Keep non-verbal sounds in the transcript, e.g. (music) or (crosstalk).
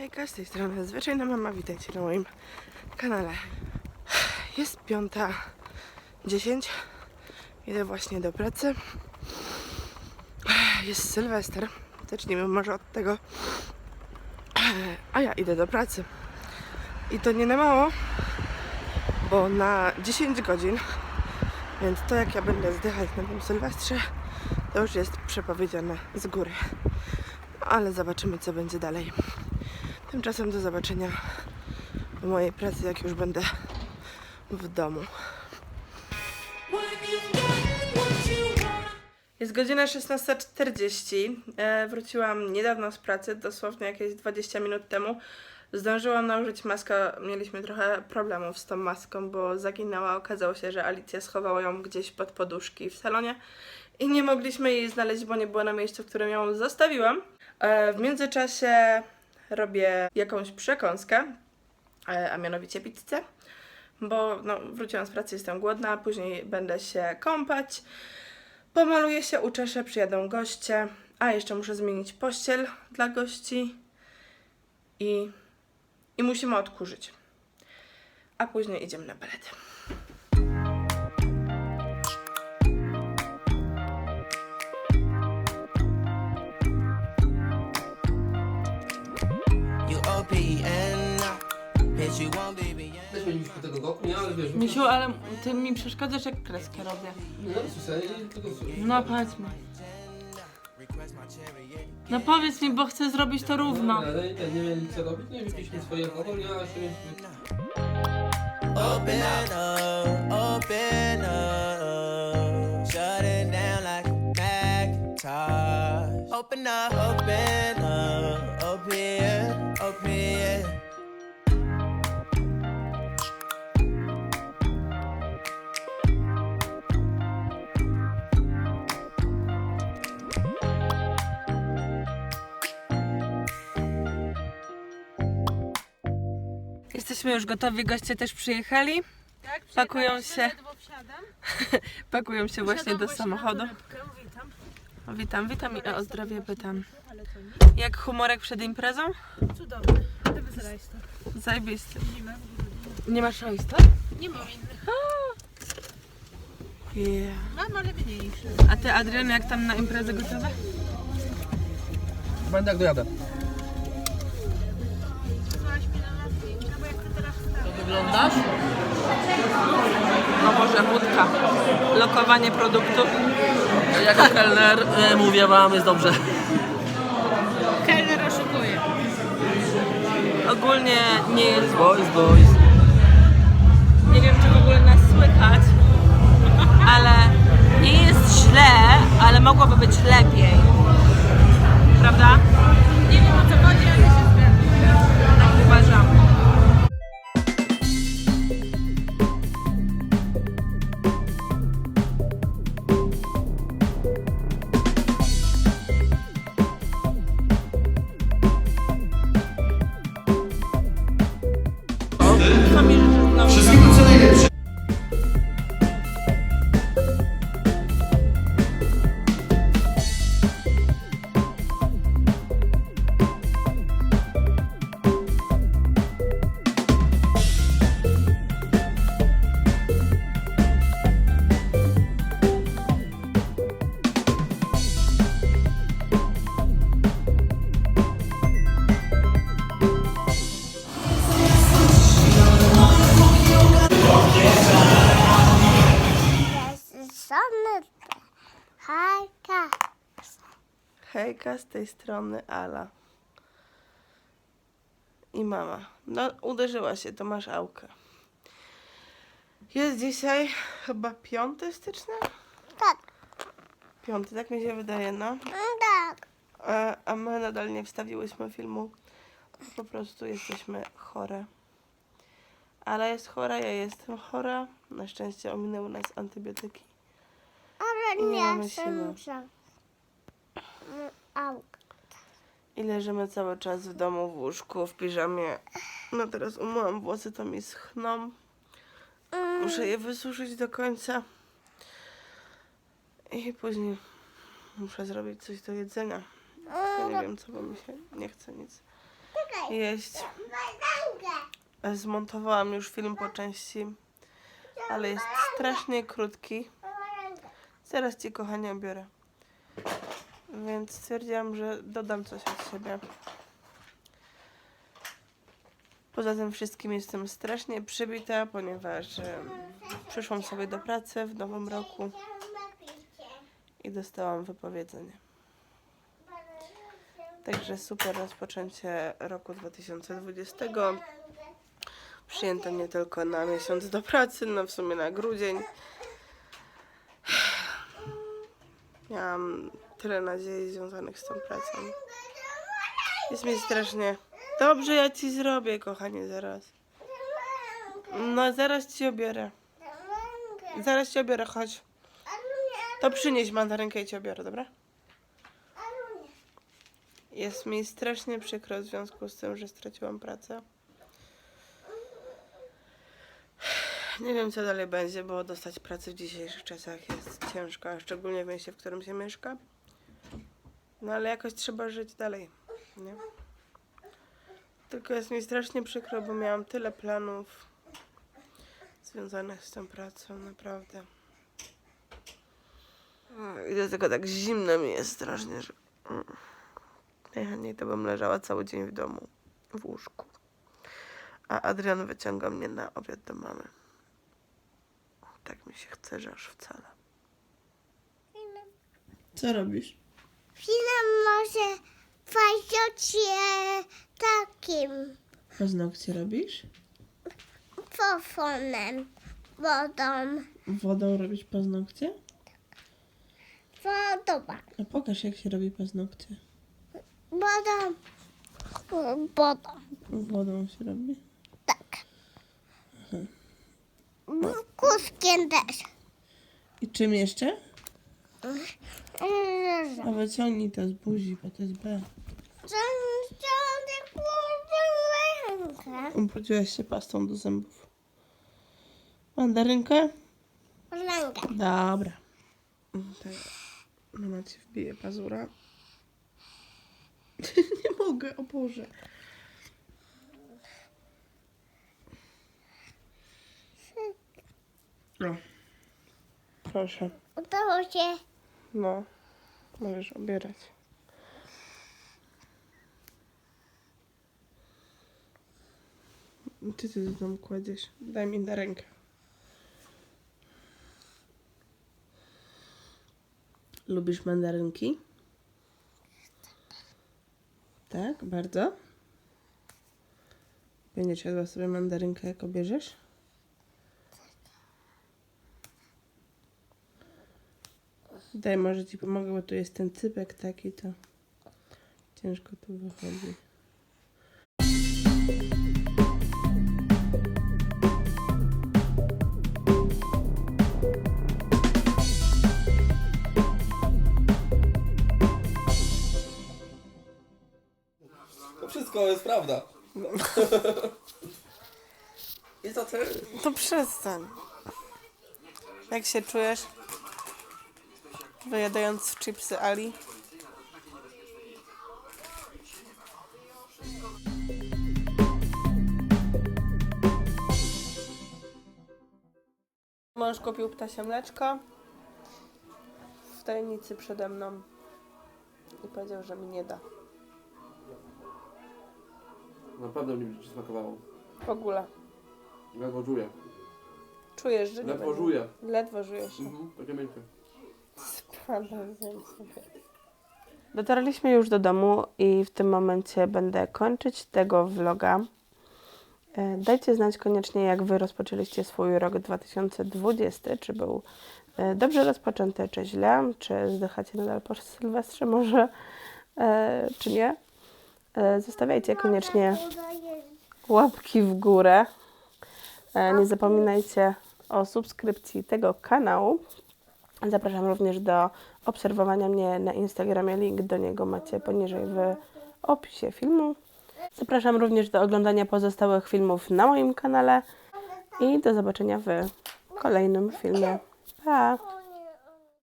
Hejka, z tej strony Zwyczajna Mama, witajcie na moim kanale. Jest piąta dziesięć. Idę właśnie do pracy. Jest Sylwester. Zacznijmy może od tego. A ja idę do pracy. I to nie na mało, bo na 10 godzin. Więc to jak ja będę zdychać na tym Sylwestrze, to już jest przepowiedziane z góry. Ale zobaczymy, co będzie dalej. Tymczasem do zobaczenia w mojej pracy, jak już będę w domu. Jest godzina 16.40. E, wróciłam niedawno z pracy, dosłownie jakieś 20 minut temu. Zdążyłam nałożyć maskę. Mieliśmy trochę problemów z tą maską, bo zaginęła. Okazało się, że Alicja schowała ją gdzieś pod poduszki w salonie i nie mogliśmy jej znaleźć, bo nie było na miejscu, w którym ją zostawiłam. E, w międzyczasie robię jakąś przekąskę, e, a mianowicie pizzę, bo no, wróciłam z pracy, jestem głodna, później będę się kąpać, pomaluję się, uczeszę, przyjadą goście, a jeszcze muszę zmienić pościel dla gości i, i musimy odkurzyć. A później idziemy na balet. Też mieliśmy tego go, nie, ale wiesz... Misiu, ale ty mi przeszkadzasz, jak kreskę robię. No, słyszę, tego słyszę. No powiedz mi. No powiedz mi, bo chcę zrobić to równo. Ale nie, nie co robić, nie swoje się. Open up, open up. Shut it down like Macintosh. Open up, Jesteśmy już gotowi, goście też przyjechali. Tak, Pakują się. (laughs) Pakują się właśnie do samochodu. Witam. Witam, witam i o zdrowie pytam. Nie. Jak humorek przed imprezą? Cudowny. Zimę. Nie masz rajsta? Nie mam innych. Yeah. Mam, ale mniejszy. A ty, Adrian, jak tam na imprezę gotowe? Będę jak dojadę. Wyglądasz? No może wódka. Lokowanie produktu. Jako kelner e, mówię wam, jest dobrze. Kelner oszukuje. Ogólnie nie jest... Boys, boys. Hejka, z tej strony Ala. I mama. No, uderzyła się, to masz aukę. Jest dzisiaj chyba 5 stycznia? Tak, Piąty, tak mi się wydaje, no. tak. A, a my nadal nie wstawiłyśmy filmu. Po prostu jesteśmy chore. Ale jest chora, ja jestem chora. Na szczęście ominęły nas antybiotyki. Ale nie nie jestem. I leżymy cały czas w domu w łóżku, w piżamie. No teraz umyłam włosy, to mi schną. Muszę je wysuszyć do końca. I później muszę zrobić coś do jedzenia. Tylko nie wiem co, bo mi się nie chce nic. Jeść. Zmontowałam już film po części, ale jest strasznie krótki. Zaraz Ci, kochanie, biorę. Więc stwierdziłam, że dodam coś od siebie. Poza tym wszystkim jestem strasznie przybita, ponieważ przyszłam sobie do pracy w nowym roku i dostałam wypowiedzenie. Także super rozpoczęcie roku 2020. Przyjęto mnie tylko na miesiąc do pracy, no w sumie na grudzień. Miałam tyle nadziei związanych z tą pracą. Jest mi strasznie. Dobrze, ja ci zrobię, kochanie, zaraz. No, zaraz ci obiorę. Zaraz ci obiorę, chodź. To przynieś mandarynkę i ci obiorę, dobra? Jest mi strasznie przykro w związku z tym, że straciłam pracę. Nie wiem, co dalej będzie, bo dostać pracę w dzisiejszych czasach jest ciężko, szczególnie w mieście, w którym się mieszka. No ale jakoś trzeba żyć dalej, nie? Tylko jest mi strasznie przykro, bo miałam tyle planów związanych z tą pracą, naprawdę. I do tego tak zimno mi jest strasznie, że... mm. Najchętniej to bym leżała cały dzień w domu, w łóżku. A Adrian wyciąga mnie na obiad do mamy. Tak mi się chce, że aż wcale. Co robisz? Film może paździocie takim Paznokcie robisz? fofonem, wodą, Wodą robisz paznokcie? wodą, No pokaż jak się robi paznokcie. wodą, wodą, Wodą się robi. tak. Kuskiem też. I czym jeszcze? A wyciągnij to z buzi, bo to jest B. Ubrudziłaś się pastą do zębów. Mandarynkę? Rękę. Dobra. Tak. Mama ci wbije pazura. (laughs) Nie mogę, o Boże. No. Proszę. Udało się. No. Możesz obierać. Ty ty tam kładziesz. Daj mi na rękę. Lubisz mandarynki? Tak, bardzo. Będziesz jadła sobie mandarynkę, jak obierzesz? Daj, może ci pomogę, bo tu jest ten cypek taki, to ciężko tu wychodzi. To wszystko jest prawda. (laughs) I to ty? To przestań. Jak się czujesz? Wyjadając chipsy Ali? Mąż kupił ptasie mleczko w tajemnicy przede mną i powiedział, że mi nie da. Naprawdę mnie ci smakowało. W ogóle. Ledwo czuję. Czujesz, że nie Ledwo będzie. żuję. Ledwo żujesz. Mhm, takie miękkie. Dotarliśmy już do domu i w tym momencie będę kończyć tego vloga. E, Dajcie znać koniecznie, jak Wy rozpoczęliście swój rok 2020. Czy był e, dobrze rozpoczęty, czy źle? Czy zdychacie nadal po Sylwestrze może, e, czy nie? Zostawiajcie koniecznie łapki w górę. Nie zapominajcie o subskrypcji tego kanału. Zapraszam również do obserwowania mnie na Instagramie. Link do niego macie poniżej w opisie filmu. Zapraszam również do oglądania pozostałych filmów na moim kanale i do zobaczenia w kolejnym filmie. Pa!